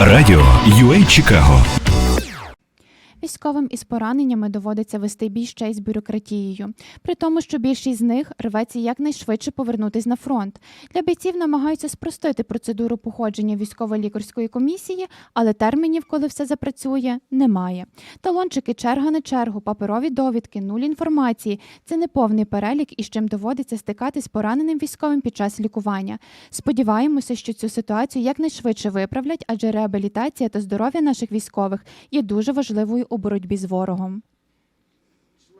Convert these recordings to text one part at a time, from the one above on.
Радіо UA Чикаго Військовим із пораненнями доводиться вести бій ще й з бюрократією, при тому, що більшість з них рветься якнайшвидше повернутись на фронт. Для бійців намагаються спростити процедуру походження військово-лікарської комісії, але термінів, коли все запрацює, немає. Талончики, черга на чергу, паперові довідки, нуль інформації це не повний перелік, із чим доводиться стикатись пораненим військовим під час лікування. Сподіваємося, що цю ситуацію якнайшвидше виправлять, адже реабілітація та здоров'я наших військових є дуже важливою у боротьбі з ворогом.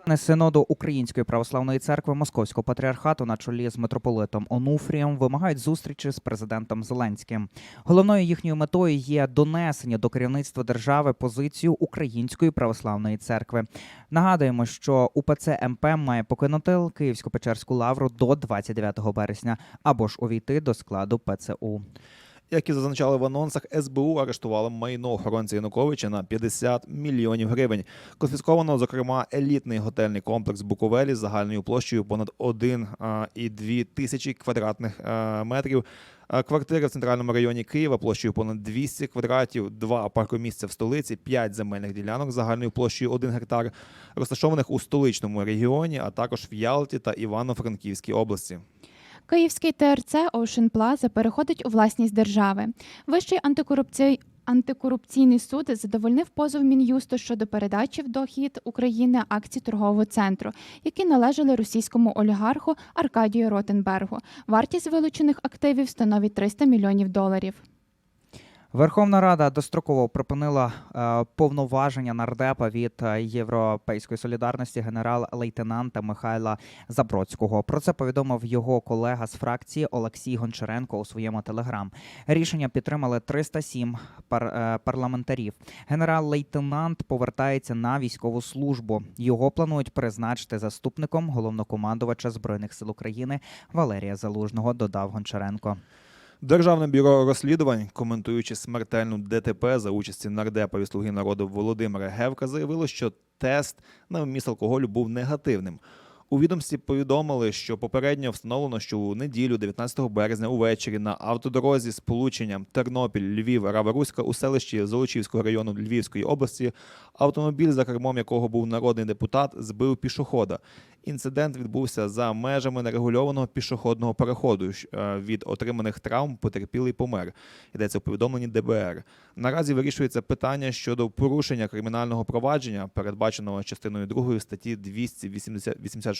Члени синоду Української православної церкви Московського патріархату на чолі з митрополитом Онуфрієм вимагають зустрічі з президентом Зеленським. Головною їхньою метою є донесення до керівництва держави позицію Української православної церкви. Нагадуємо, що УПЦ МП має покинути Київсько-Печерську лавру до 29 березня або ж увійти до складу ПЦУ. Як і зазначали в анонсах, СБУ арештувало майно охоронця Януковича на 50 мільйонів гривень. Конфісковано, зокрема, елітний готельний комплекс Буковелі з загальною площею понад 1,2 тисячі квадратних е, метрів. Е, Квартири в центральному районі Києва площею понад 200 квадратів, два паркомісця в столиці, 5 земельних ділянок загальною площею 1 гектар, розташованих у столичному регіоні, а також в Ялті та Івано-Франківській області. Київський ТРЦ Ocean Plaza переходить у власність держави. Вищий антикорупцій... антикорупційний суд задовольнив позов Мін'юсту щодо передачі в дохід України акцій торгового центру, які належали російському олігарху Аркадію Ротенбергу. Вартість вилучених активів становить 300 мільйонів доларів. Верховна Рада достроково припинила е, повноваження нардепа від е, Європейської солідарності генерал-лейтенанта Михайла Забродського. Про це повідомив його колега з фракції Олексій Гончаренко у своєму телеграм. Рішення підтримали 307 пар, е, парламентарів. Генерал-лейтенант повертається на військову службу. Його планують призначити заступником головнокомандувача збройних сил України Валерія Залужного. Додав Гончаренко. Державне бюро розслідувань, коментуючи смертельну ДТП за участі нардепа від слуги народу Володимира Гевка, заявило, що тест на вміст алкоголю був негативним. У відомстві повідомили, що попередньо встановлено, що у неділю, 19 березня, увечері на автодорозі з полученням Тернопіль, Львів, Рава-Руська у селищі Золочівського району Львівської області автомобіль, за кермом якого був народний депутат, збив пішохода. Інцидент відбувся за межами нерегульованого пішохідного переходу. Е, Від отриманих травм потерпілий помер. Йдеться у повідомленні ДБР. Наразі вирішується питання щодо порушення кримінального провадження, передбаченого частиною 2 статті 286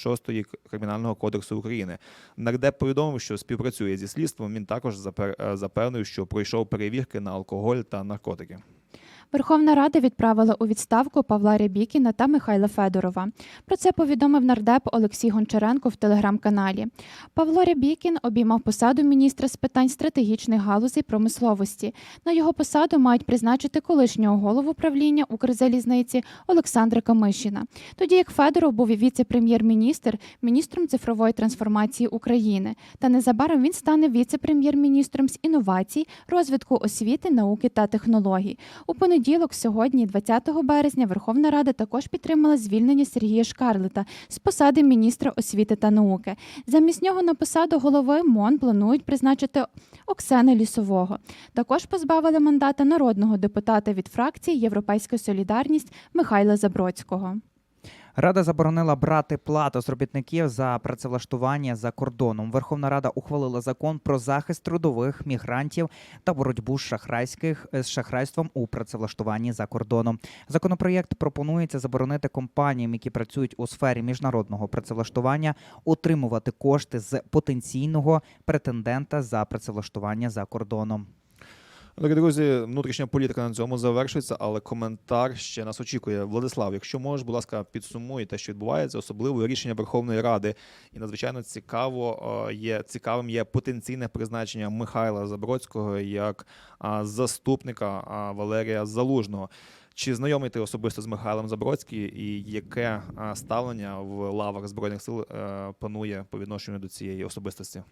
Кримінального кодексу України. Нардеп повідомив, що співпрацює зі слідством. Він також е, запевнив, що пройшов перевірки на алкоголь та наркотики. Верховна Рада відправила у відставку Павла Рябікіна та Михайла Федорова. Про це повідомив нардеп Олексій Гончаренко в телеграм-каналі. Павло Рябікін обіймав посаду міністра з питань стратегічних галузей промисловості. На його посаду мають призначити колишнього голову правління Укрзалізниці Олександра Камишіна. Тоді як Федоров був віце-прем'єр-міністр, міністром цифрової трансформації України. Та незабаром він стане віце-прем'єр-міністром з інновацій, розвитку освіти, науки та технологій. У понеділок, сьогодні, 20 березня, Верховна Рада також підтримала звільнення Сергія Шкарлета з посади міністра освіти та науки. Замість нього на посаду голови МОН планують призначити Оксани Лісового. Також позбавили мандата народного депутата від фракції Європейська Солідарність Михайла Забродського. Рада заборонила брати плату з робітників за працевлаштування за кордоном. Верховна Рада ухвалила закон про захист трудових мігрантів та боротьбу з шахрайських з шахрайством у працевлаштуванні за кордоном. Законопроєкт пропонується заборонити компаніям, які працюють у сфері міжнародного працевлаштування, отримувати кошти з потенційного претендента за працевлаштування за кордоном. Дорогі друзі, внутрішня політика на цьому завершується, але коментар ще нас очікує. Владислав, якщо можеш, будь ласка, підсумуй те, що відбувається, особливо рішення Верховної Ради. І надзвичайно цікаво е, є цікавим є потенційне призначення Михайла Забродського як заступника Валерія Залужного. Чи знайомий ти особисто з Михайлом Забродським і яке ставлення в лавах збройних сил е, панує по відношенню до цієї особистості?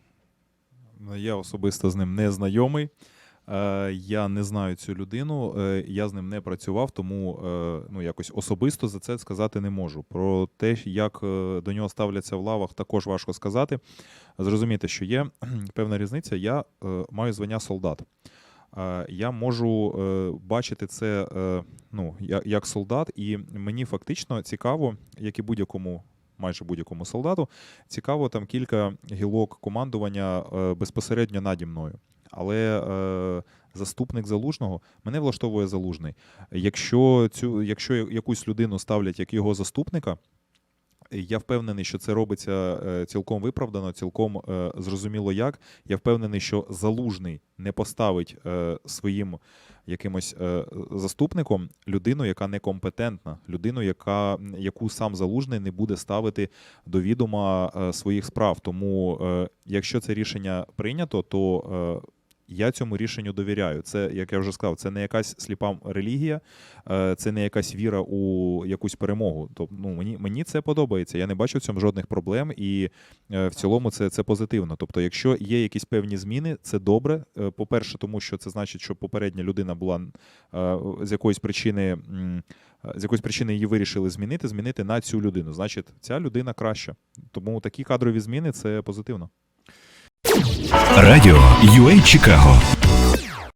Я особисто з ним не знайомий. Е, Я не знаю цю людину, е, я з ним не працював, тому е, ну, якось особисто за це сказати не можу. Про те, як до нього ставляться в лавах, також важко сказати. Зрозуміти, що є певна різниця. Я маю звання солдат. я можу бачити це ну, як солдат, і мені фактично цікаво, як і будь-якому. Майже будь-якому солдату цікаво там кілька гілок командування безпосередньо наді мною. Але е, заступник залужного мене влаштовує залужний. Якщо цю, якщо якусь людину ставлять як його заступника, я впевнений, що це робиться е, цілком виправдано, цілком е, зрозуміло як. Я впевнений, що залужний не поставить е, своїм якимось заступником людину, яка некомпетентна, людину, яка, яку сам залужний не буде ставити до відома своїх справ. Тому, якщо це рішення прийнято, то я цьому рішенню довіряю. Це, як я вже сказав, це не якась сліпа релігія, е, це не якась віра у якусь перемогу. Тобто, ну, мені, мені це подобається. Я не бачу в цьому жодних проблем, і е, в цілому це, це позитивно. Тобто, якщо є якісь певні зміни, це добре. Е, По-перше, тому що це значить, що попередня людина була з якоїсь причини. З якоїсь причини її вирішили змінити, змінити на цю людину. Значить, ця людина краща. Тому такі кадрові зміни це позитивно. Радіо UA Чикаго